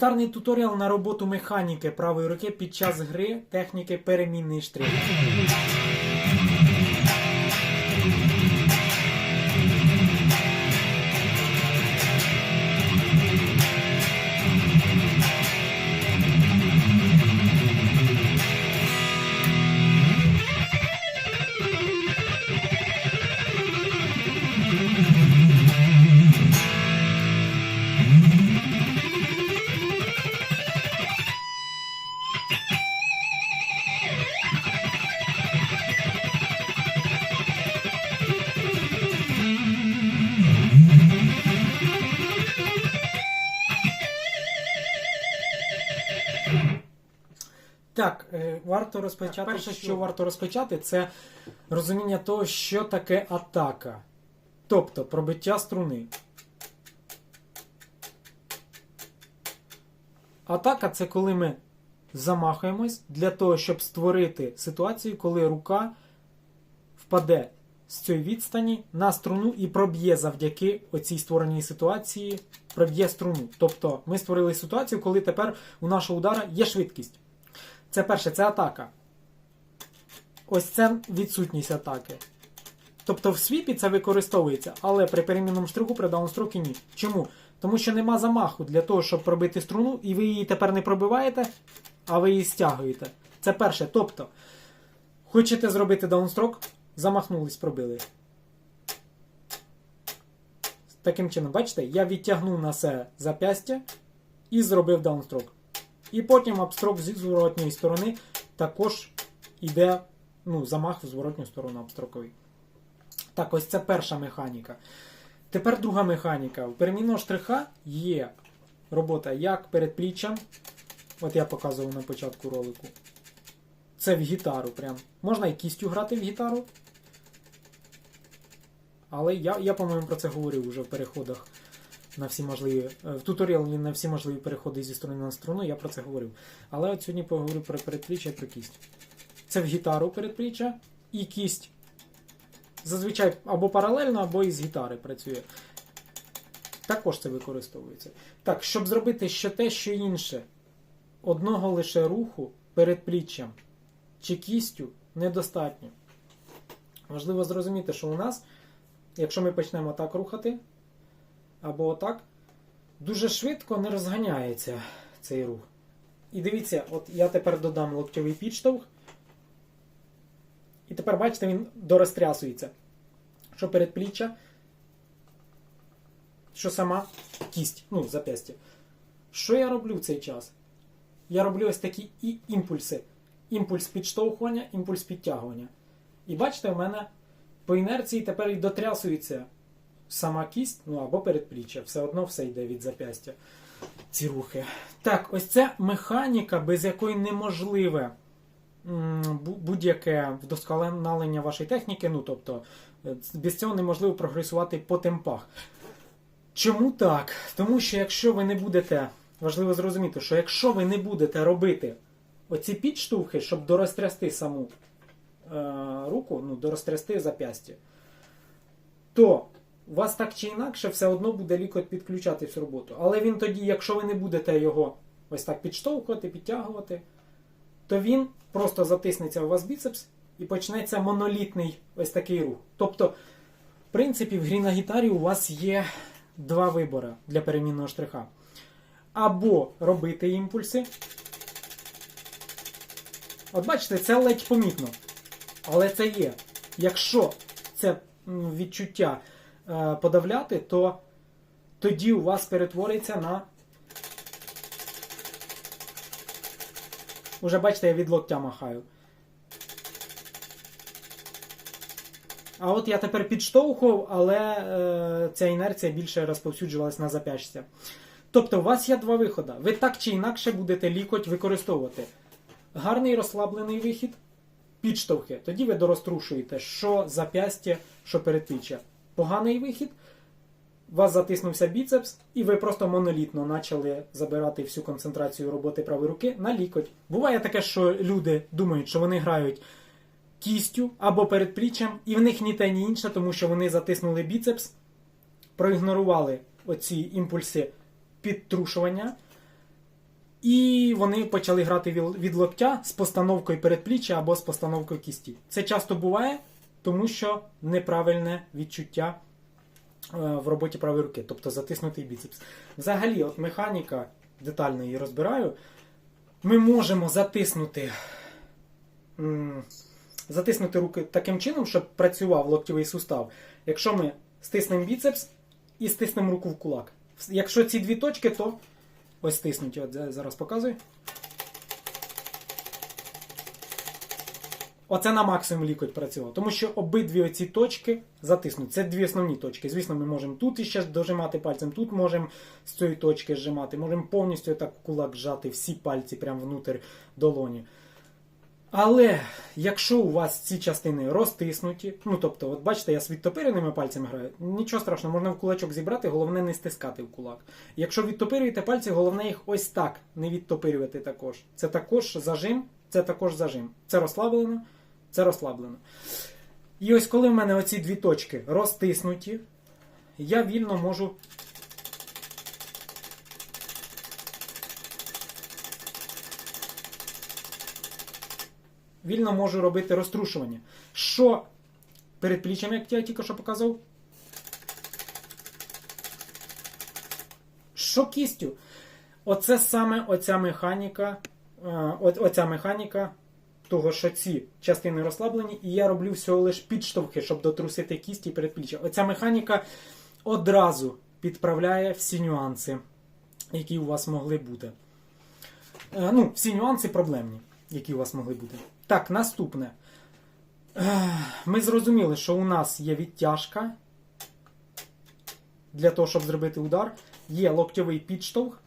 Елітарний туторіал на роботу механіки правої руки під час гри техніки перемінний штрих. Варто розпочати. Перше, що варто розпочати, це розуміння того, що таке атака. Тобто пробиття струни. Атака це коли ми замахуємось для того, щоб створити ситуацію, коли рука впаде з цієї відстані на струну і проб'є завдяки оцій створеній ситуації, проб'є струну. Тобто ми створили ситуацію, коли тепер у нашого удара є швидкість. Це перше, це атака. Ось це відсутність атаки. Тобто в свіпі це використовується, але при перемінному штриху при даунстрокі ні. Чому? Тому що нема замаху для того, щоб пробити струну, і ви її тепер не пробиваєте, а ви її стягуєте. Це перше. Тобто, хочете зробити даунстрок, замахнулись, пробили. Таким чином, бачите, я відтягнув на себе запястя і зробив даунстрок. І потім апстрок зі зворотньої сторони також йде ну, замах в зворотню сторону апстроковий. Так, ось це перша механіка. Тепер друга механіка. У перемінного штриха є робота як перед пліччям. От я показував на початку ролику. Це в гітару прям. Можна і кістю грати в гітару. Але я, я по-моєму, про це говорив уже в переходах на всі можливі. е, В туторіалі на всі можливі переходи зі струни на струну, я про це говорив. Але от сьогодні поговорю про передпліччя і про кість. Це в гітару передпліччя і кість. Зазвичай або паралельно, або із гітари працює. Також це використовується. Так, щоб зробити що те, що інше, одного лише руху передпліччям чи кістю недостатньо. Важливо зрозуміти, що у нас, якщо ми почнемо так рухати, або отак, дуже швидко не розганяється цей рух. І дивіться, от я тепер додам локтьовий підштовх. І тепер, бачите, він дорозтрясується. Що передпліччя, що сама кість, ну, зап'ястя. Що я роблю в цей час? Я роблю ось такі і імпульси. Імпульс підштовхування, імпульс підтягування. І бачите, в мене по інерції тепер і дотрясується сама кість, ну або передпліччя. Все одно все йде від зап'ястя. Ці рухи. Так, ось це механіка, без якої неможливе будь-яке вдосконалення вашої техніки. Ну, тобто, е, без цього неможливо прогресувати по темпах. Чому так? Тому що якщо ви не будете, важливо зрозуміти, що якщо ви не будете робити оці підштовхи, щоб дорозтрясти саму е, руку, ну, дорозтрясти зап'ястя, то у вас так чи інакше все одно буде лікоть підключатись в роботу. Але він тоді, якщо ви не будете його ось так підштовхувати, підтягувати, то він просто затиснеться у вас біцепс і почнеться монолітний ось такий рух. Тобто, в принципі, в грі на гітарі у вас є два вибори для перемінного штриха. Або робити імпульси. От бачите, це ледь помітно. Але це є. Якщо це відчуття подавляти, то тоді у вас перетвориться на. Уже бачите, я від локтя махаю. А от я тепер підштовхував, але е, ця інерція більше розповсюджувалась на зап'ястя. Тобто, у вас є два виходи. Ви так чи інакше будете лікоть використовувати. Гарний розслаблений вихід, підштовхи. Тоді ви дорозтрушуєте, що зап'ястя, що передпліччя. Поганий вихід, у вас затиснувся біцепс, і ви просто монолітно почали забирати всю концентрацію роботи правої руки на лікоть. Буває таке, що люди думають, що вони грають кістю або передпліччям, і в них ні те, ні інше, тому що вони затиснули біцепс, проігнорували оці імпульси підтрушування, І вони почали грати від- локтя з постановкою передпліччя або з постановкою кісті. Це часто буває, тому що неправильне відчуття е, в роботі правої руки, тобто затиснутий біцепс. Взагалі, от механіка, детально її розбираю, ми можемо затиснути, затиснути руки таким чином, щоб працював локтєвий сустав. Якщо ми стиснемо біцепс і стиснемо руку в кулак. Якщо ці дві точки, то ось стиснуті. От зараз показую. Оце на максимум лікоть працював. Тому що обидві оці точки затиснуть. Це дві основні точки. Звісно, ми можемо тут іще дожимати пальцем, тут можемо з цієї точки зжимати, можемо повністю так кулак зжати всі пальці прямо внутрь долоні. Але якщо у вас ці частини розтиснуті, ну тобто, от бачите, я з відтопиреними пальцями граю, нічого страшного, можна в кулачок зібрати, головне не стискати в кулак. Якщо відтопирюєте пальці, головне їх ось так не відтопирювати також. Це також зажим, це також зажим. Це розслаблено, це розслаблено. І ось коли в мене оці дві точки розтиснуті, я вільно можу. Вільно можу робити розтрушування. Що перед пліччям, як я тільки що показав? Що кістю? Оце саме оця механіка, е, оця механіка того, що ці частини розслаблені, і я роблю всього лиш підштовхи, щоб дотрусити кісті передпліччя. Оця механіка одразу підправляє всі нюанси, які у вас могли бути. Е, Ну, всі нюанси проблемні, які у вас могли бути. Так, наступне. Е, Ми зрозуміли, що у нас є відтяжка для того, щоб зробити удар. Є локтьовий підштовх,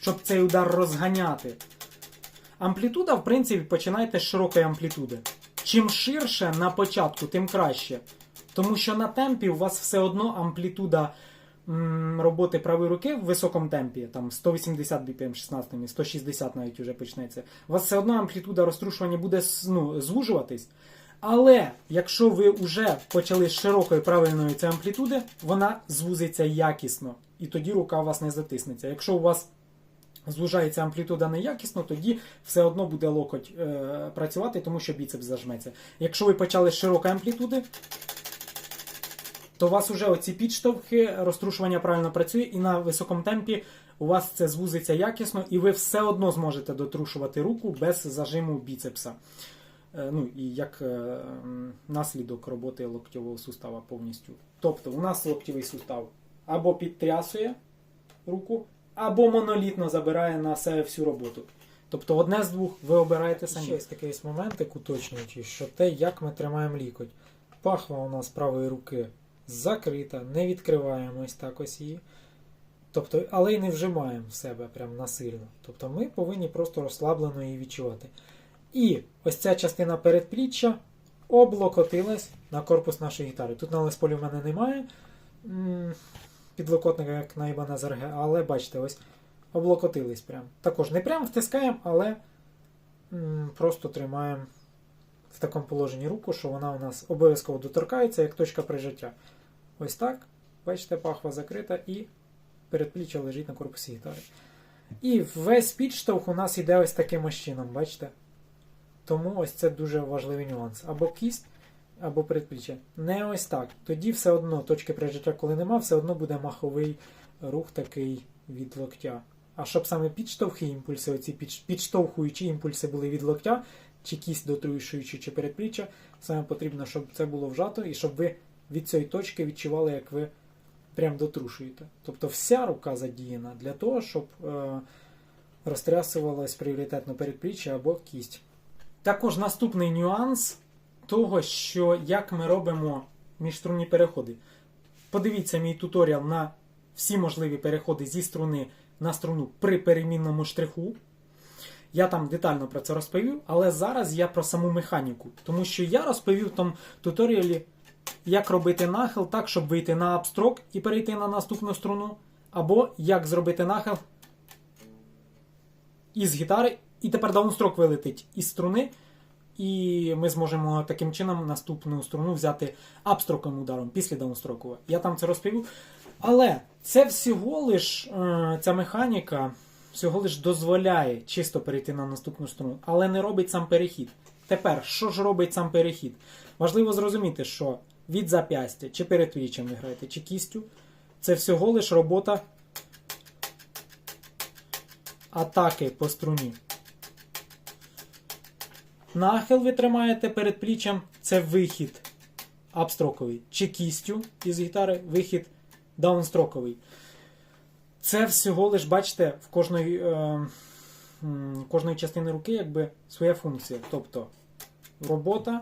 щоб цей удар розганяти. Амплітуда, в принципі, починайте з широкої амплітуди. Чим ширше на початку, тим краще. Тому що на темпі у вас все одно амплітуда роботи правої руки в високому темпі, там 180 BPM 16, 160 навіть вже почнеться. У вас все одно амплітуда розтрушування буде ну, звужуватись. Але якщо ви вже почали з широкої правильної цієї амплітуди, вона звузиться якісно. І тоді рука у вас не затиснеться. Якщо у вас звужається амплітуда неякісно, тоді все одно буде локоть е, працювати, тому що біцепс зажметься. Якщо ви почали з широкої амплітуди, то у вас вже оці підштовхи, розтрушування правильно працює, і на високому темпі у вас це звузиться якісно, і ви все одно зможете дотрушувати руку без зажиму біцепса. Е, Ну і як е, наслідок роботи локтєвого сустава повністю. Тобто, у нас локтєвий сустав або підтрясує руку, або монолітно забирає на себе всю роботу. Тобто одне з двох ви обираєте самі. Ще є такий моментик уточнюючий, що те, як ми тримаємо лікоть. Пахва у нас правої руки закрита, не відкриваємо так ось її. Тобто, але й не вжимаємо в себе прям насильно. Тобто ми повинні просто розслаблено її відчувати. І ось ця частина передпліччя облокотилась на корпус нашої гітари. Тут на лесполі в мене немає підлокотника, як на Ibanez RG, але бачите, ось облокотились прям. Також не прям втискаємо, але м, просто тримаємо в такому положенні руку, що вона у нас обов'язково доторкається, як точка прижиття. Ось так. Бачите, пахва закрита і передпліччя лежить на корпусі гітари. І весь підштовх у нас іде ось таким ось чином, бачите? Тому ось це дуже важливий нюанс. Або кість, або передпліччя. Не ось так. Тоді все одно точки прижиття, коли нема, все одно буде маховий рух такий від локтя. А щоб саме підштовхи імпульси, оці підштовхуючі імпульси були від локтя, чи кість дотрушуючи, чи передпліччя, саме потрібно, щоб це було вжато, і щоб ви від цієї точки відчували, як ви прям дотрушуєте. Тобто вся рука задіяна для того, щоб е, розтрясувалась пріоритетно передпліччя або кість. Також наступний нюанс того, що як ми робимо міжструнні переходи. Подивіться мій туторіал на всі можливі переходи зі струни на струну при перемінному штриху. Я там детально про це розповів, але зараз я про саму механіку. Тому що я розповів в туторіалі, як робити нахил так, щоб вийти на апстрок і перейти на наступну струну, або як зробити нахил із гітари, і тепер даунстрок вилетить із струни, і ми зможемо таким чином наступну струну взяти апстроковим ударом після даунстроку. Я там це розповів. Але це всього лиш е, ця механіка всього лиш дозволяє чисто перейти на наступну струну, але не робить сам перехід. Тепер, що ж робить сам перехід? Важливо зрозуміти, що від зап'ястя, чи передпліччям ви граєте, чи кістю, це всього лиш робота атаки по струні. Нахил ви тримаєте перед пліччям це вихід апстроковий. Чи кістю із гітари вихід даунстроковий. Це всього лиш, бачите, в кожної, е, кожної частини руки якби своя функція. Тобто робота,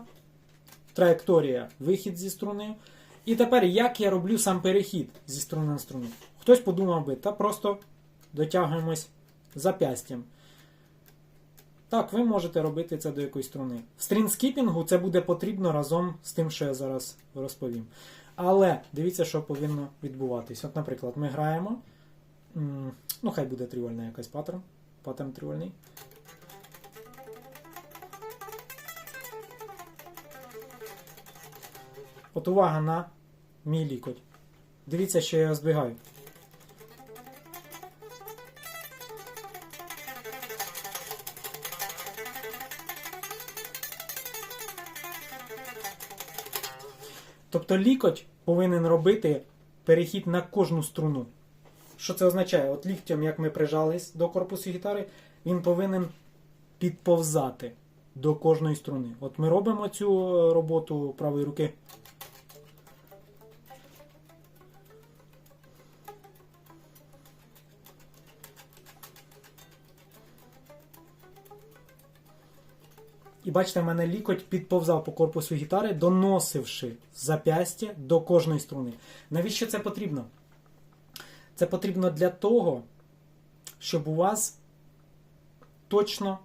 траєкторія, вихід зі струни. І тепер, як я роблю сам перехід зі струни на струну? Хтось подумав би, та просто дотягуємось запястям. Так, ви можете робити це до якоїсь струни. В стрінскіпінгу це буде потрібно разом з тим, що я зараз розповім. Але дивіться, що повинно відбуватись. От, наприклад, ми граємо. Ну, хай буде тривольна якась паттерн. Паттерн тривольний. От увага на мій лікоть. Дивіться, що я збігаю. Тобто лікоть повинен робити перехід на кожну струну. Що це означає? От ліктем, як ми прижались до корпусу гітари, він повинен підповзати до кожної струни. От ми робимо цю е, роботу правої руки. І бачите, в мене лікоть підповзав по корпусу гітари, доносивши запястя до кожної струни. Навіщо це потрібно? Це потрібно для того, щоб у вас точно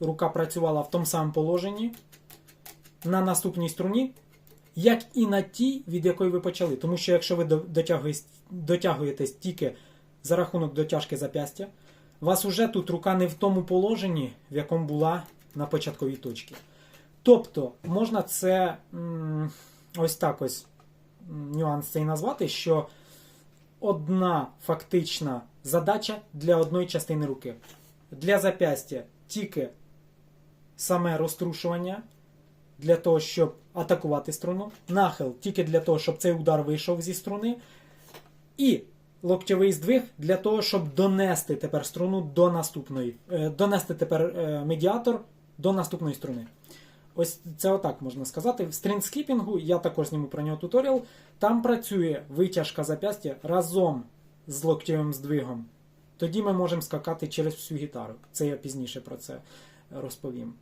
рука працювала в тому самому положенні на наступній струні, як і на тій, від якої ви почали. Тому що якщо ви дотягуєтесь, тільки за рахунок дотяжки запястя, у вас уже тут рука не в тому положенні, в якому була на початковій точці. Тобто, можна це ось так ось нюанс цей назвати, що одна фактична задача для одної частини руки. Для запястя тільки саме розтрушування для того, щоб атакувати струну, нахил тільки для того, щоб цей удар вийшов зі струни, і локтєвий здвиг для того, щоб донести тепер струну до наступної, е, донести тепер е, медіатор до наступної струни. Ось це отак можна сказати. В стрінскіпінгу я також зніму про нього туторіал. Там працює витяжка запястя разом з локтєвим здвигом. Тоді ми можемо скакати через всю гітару. Це я пізніше про це розповім.